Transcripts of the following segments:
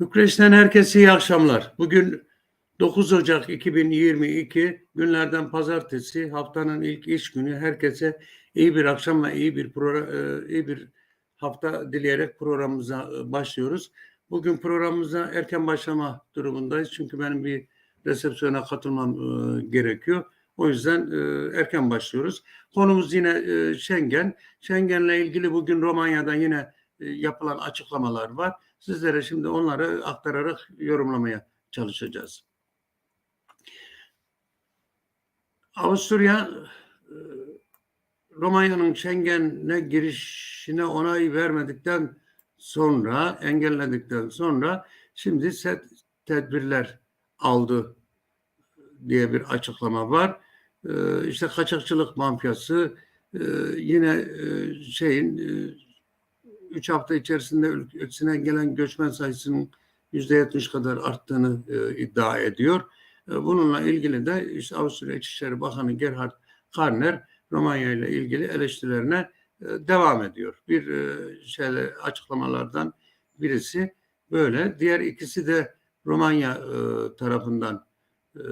Bükreş'ten herkese iyi akşamlar. Bugün 9 Ocak 2022 günlerden pazartesi haftanın ilk iş günü. Herkese iyi bir akşam ve iyi bir program, iyi bir hafta dileyerek programımıza e, başlıyoruz. Bugün programımıza erken başlama durumundayız. Çünkü benim bir resepsiyona katılmam e, gerekiyor. O yüzden e, erken başlıyoruz. Konumuz yine e, Schengen. Schengen'le ilgili bugün Romanya'da yine e, yapılan açıklamalar var. Sizlere şimdi onları aktararak yorumlamaya çalışacağız. Avusturya e, Romanya'nın Schengen'e girişine onay vermedikten sonra, engelledikten sonra şimdi set tedbirler aldı diye bir açıklama var. Ee, işte kaçakçılık mafyası e, yine e, şeyin 3 hafta içerisinde ülkesine gelen göçmen sayısının yüzde yetmiş kadar arttığını e, iddia ediyor. E, bununla ilgili de işte Avusturya İçişleri Bakanı Gerhard Karner Romanya ile ilgili eleştirilerine e, devam ediyor. Bir e, şeyle açıklamalardan birisi böyle. Diğer ikisi de Romanya e, tarafından e,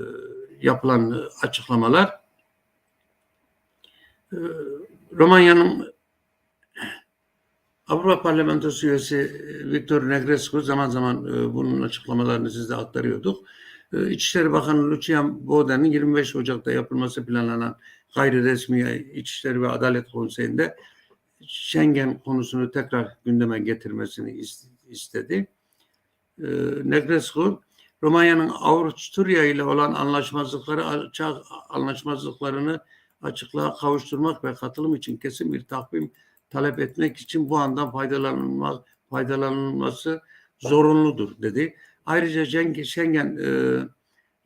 yapılan açıklamalar. E, Romanya'nın Avrupa Parlamentosu üyesi e, Victor Negrescu zaman zaman e, bunun açıklamalarını sizde aktarıyorduk. E, İçişleri Bakanı Lucian Boden'in 25 Ocak'ta yapılması planlanan gayri resmi İçişleri ve Adalet Konseyi'nde Schengen konusunu tekrar gündeme getirmesini istedi. Negrescu, Romanya'nın Avusturya ile olan anlaşmazlıkları anlaşmazlıklarını açıklığa kavuşturmak ve katılım için kesin bir takvim talep etmek için bu andan faydalanılma, faydalanılması zorunludur dedi. Ayrıca Schengen e,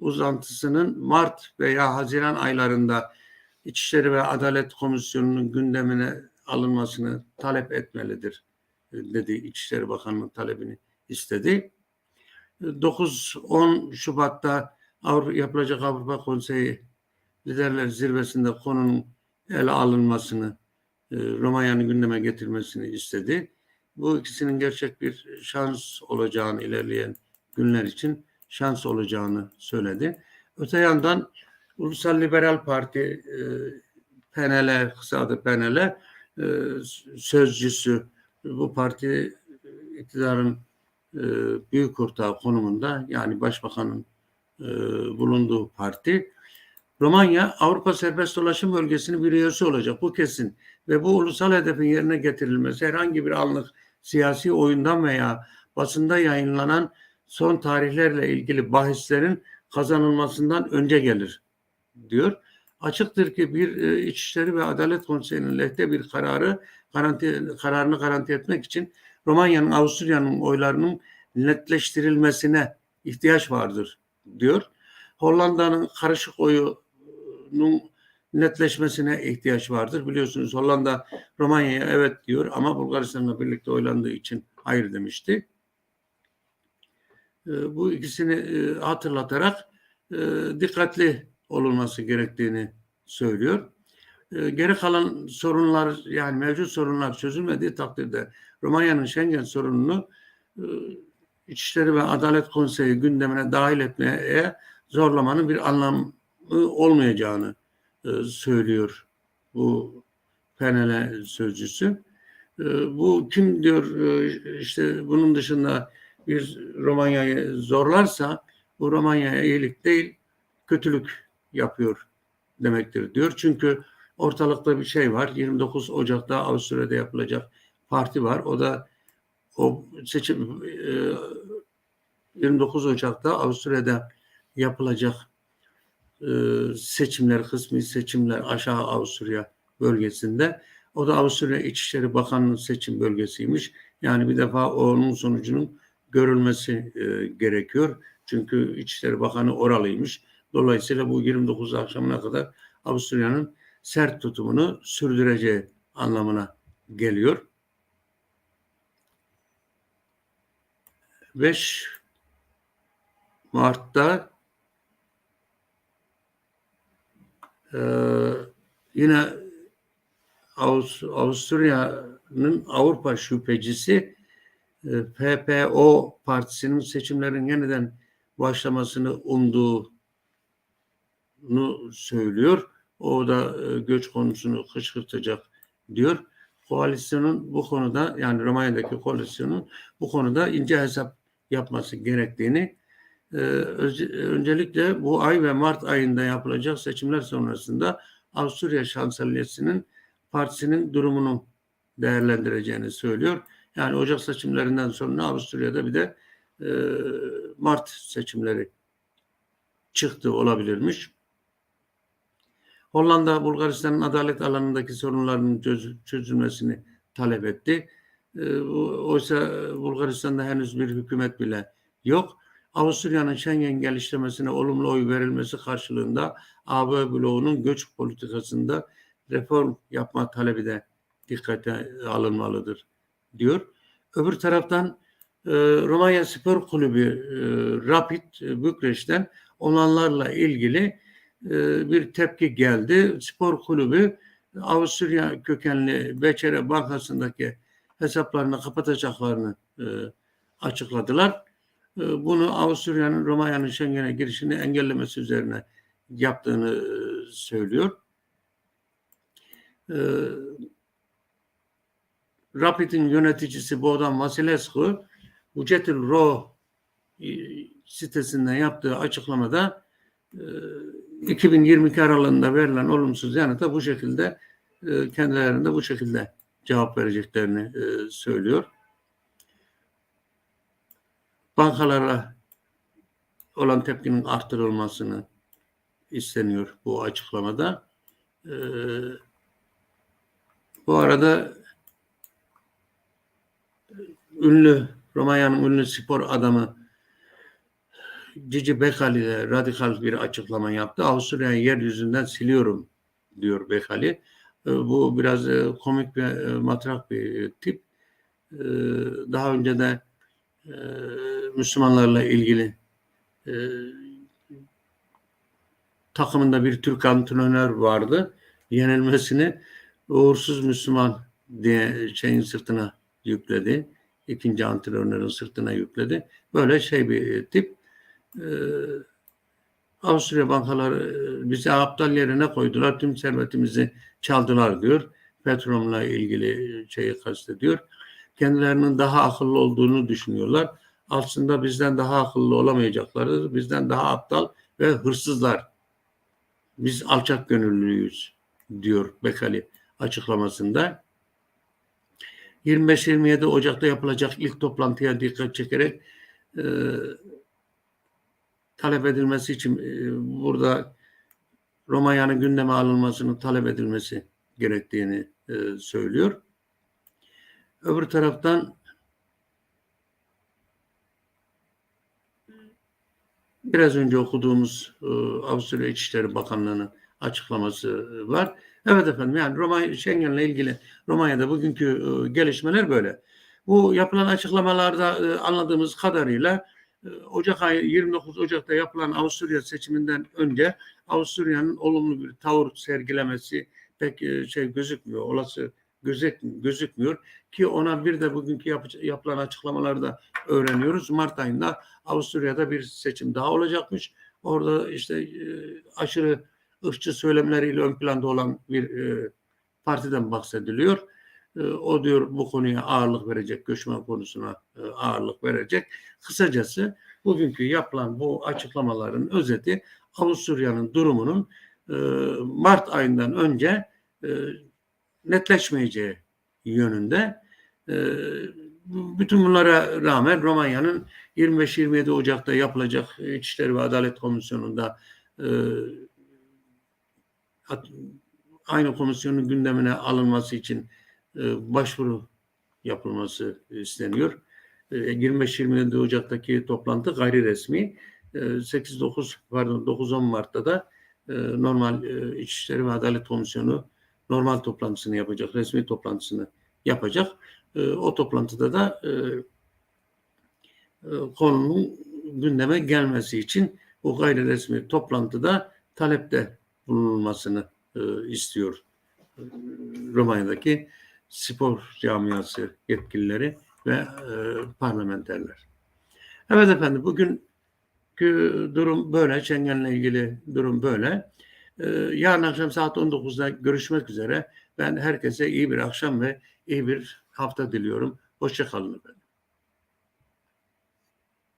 uzantısının Mart veya Haziran aylarında İçişleri ve Adalet Komisyonu'nun gündemine alınmasını talep etmelidir e, dedi. İçişleri Bakanı'nın talebini istedi. 9-10 Şubat'ta Avrupa, yapılacak Avrupa Konseyi Liderler Zirvesi'nde konunun ele alınmasını e, Romanya'nın gündeme getirmesini istedi. Bu ikisinin gerçek bir şans olacağını ilerleyen günler için şans olacağını söyledi. Öte yandan Ulusal Liberal Parti e, PNL, kısa adı PNL e, sözcüsü bu parti iktidarın e, büyük ortağı konumunda yani başbakanın e, bulunduğu parti Romanya Avrupa Serbest Dolaşım Bölgesi'nin bir üyesi olacak. Bu kesin. Ve bu ulusal hedefin yerine getirilmesi herhangi bir anlık siyasi oyundan veya basında yayınlanan son tarihlerle ilgili bahislerin kazanılmasından önce gelir diyor. Açıktır ki bir e, İçişleri ve Adalet Konseyi'nin lehte bir kararı garanti, kararını garanti etmek için Romanya'nın Avusturya'nın oylarının netleştirilmesine ihtiyaç vardır diyor. Hollanda'nın karışık oyu netleşmesine ihtiyaç vardır. Biliyorsunuz Hollanda Romanya'ya evet diyor ama Bulgaristan'la birlikte oylandığı için hayır demişti. Ee, bu ikisini e, hatırlatarak e, dikkatli olunması gerektiğini söylüyor. Ee, geri kalan sorunlar yani mevcut sorunlar çözülmediği takdirde Romanya'nın Schengen sorununu e, İçişleri ve Adalet Konseyi gündemine dahil etmeye zorlamanın bir anlamı olmayacağını e, söylüyor bu PNL sözcüsü. E, bu kim diyor e, işte bunun dışında bir Romanya'yı zorlarsa bu Romanya'ya iyilik değil kötülük yapıyor demektir diyor. Çünkü ortalıkta bir şey var. 29 Ocak'ta Avusturya'da yapılacak parti var. O da o seçim 29 Ocak'ta Avusturya'da yapılacak e, seçimler, kısmi seçimler aşağı Avusturya bölgesinde. O da Avusturya İçişleri Bakanı'nın seçim bölgesiymiş. Yani bir defa onun sonucunun görülmesi e, gerekiyor. Çünkü İçişleri Bakanı oralıymış. Dolayısıyla bu 29 akşamına kadar Avusturya'nın sert tutumunu sürdüreceği anlamına geliyor. 5 Mart'ta Ee, yine Avust Avusturya'nın Avrupa şüphecisi e, PPO partisinin seçimlerin yeniden başlamasını umduğunu söylüyor. O da e, göç konusunu kışkırtacak diyor. Koalisyonun bu konuda yani Romanya'daki koalisyonun bu konuda ince hesap yapması gerektiğini e, öz- öncelikle bu ay ve Mart ayında yapılacak seçimler sonrasında Avusturya Şansölyesi'nin partisinin durumunu değerlendireceğini söylüyor. Yani Ocak seçimlerinden sonra Avusturya'da bir de e, Mart seçimleri çıktı olabilirmiş. Hollanda Bulgaristan'ın adalet alanındaki sorunların çöz- çözülmesini talep etti. E, oysa Bulgaristan'da henüz bir hükümet bile yok. Avusturya'nın Schengen geliştirmesine olumlu oy verilmesi karşılığında AB bloğunun göç politikasında reform yapma talebi de dikkate alınmalıdır diyor. Öbür taraftan e, Romanya Spor Kulübü e, Rapid e, Bükreş'ten olanlarla ilgili e, bir tepki geldi. Spor Kulübü Avusturya kökenli Beçere Bankası'ndaki hesaplarını kapatacaklarını e, açıkladılar. E, bunu Avusturya'nın Romanya'nın Schengen'e girişini engellemesi üzerine yaptığını e, söylüyor. E, Rapid'in yöneticisi Boğdan Vasilescu Bucetil Ro e, sitesinden yaptığı açıklamada e, 2022 aralığında verilen olumsuz yanıta bu şekilde e, kendilerinde bu şekilde cevap vereceklerini e, söylüyor. Bankalara olan tepkinin arttırılmasını isteniyor bu açıklamada. E, bu arada ünlü Romanya'nın ünlü spor adamı Cici Bekali de radikal bir açıklama yaptı. Avusturya'yı yeryüzünden siliyorum diyor Bekali. E, Bu biraz e, komik ve e, matrak bir e, tip. E, Daha önce de e, Müslümanlarla ilgili e, takımında bir Türk antrenör vardı. Yenilmesini uğursuz Müslüman diye şeyin sırtına yükledi. İkinci antrenörün sırtına yükledi. Böyle şey bir tip. Ee, Avusturya bankaları e, bizi aptal yerine koydular. Tüm servetimizi çaldılar diyor. Petrom'la ilgili şeyi kastediyor. Kendilerinin daha akıllı olduğunu düşünüyorlar. Aslında bizden daha akıllı olamayacakları, bizden daha aptal ve hırsızlar. Biz alçak gönüllüyüz diyor Bekali açıklamasında. 25-27 Ocak'ta yapılacak ilk toplantıya dikkat çekerek e, talep edilmesi için e, burada Romanya'nın gündeme alınmasını talep edilmesi gerektiğini e, söylüyor. Öbür taraftan biraz önce okuduğumuz e, Avusturya İçişleri Bakanlığı'nın açıklaması var. Evet efendim yani Romanya Schengen'le ilgili Romanya'da bugünkü e, gelişmeler böyle. Bu yapılan açıklamalarda e, anladığımız kadarıyla e, Ocak ayı 29 Ocak'ta yapılan Avusturya seçiminden önce Avusturya'nın olumlu bir tavır sergilemesi pek e, şey gözükmüyor. Olası gözük, gözükmüyor ki ona bir de bugünkü yap, yapılan açıklamalarda öğreniyoruz. Mart ayında Avusturya'da bir seçim daha olacakmış. Orada işte e, aşırı ırkçı söylemleriyle ön planda olan bir e, partiden bahsediliyor. E, o diyor bu konuya ağırlık verecek, göçmen konusuna e, ağırlık verecek. Kısacası bugünkü yapılan bu açıklamaların özeti Avusturya'nın durumunun e, Mart ayından önce e, netleşmeyeceği yönünde. E, bütün bunlara rağmen Romanya'nın 25-27 Ocak'ta yapılacak İçişleri ve Adalet Komisyonu'nda e, aynı komisyonun gündemine alınması için e, başvuru yapılması isteniyor. E, 25-27 Ocak'taki toplantı gayri resmi. E, 8-9 pardon 9-10 Mart'ta da normal İçişleri ve Adalet Komisyonu normal toplantısını yapacak, resmi toplantısını yapacak. E, o toplantıda da e, e, konunun gündeme gelmesi için o gayri resmi toplantıda talepte bulunulmasını e, istiyor e, Romanya'daki spor camiası yetkilileri ve e, parlamenterler. Evet efendim bugün durum böyle. Schengen'le ilgili durum böyle. Ee, yarın akşam saat 19'da görüşmek üzere. Ben herkese iyi bir akşam ve iyi bir hafta diliyorum. Hoşçakalın efendim.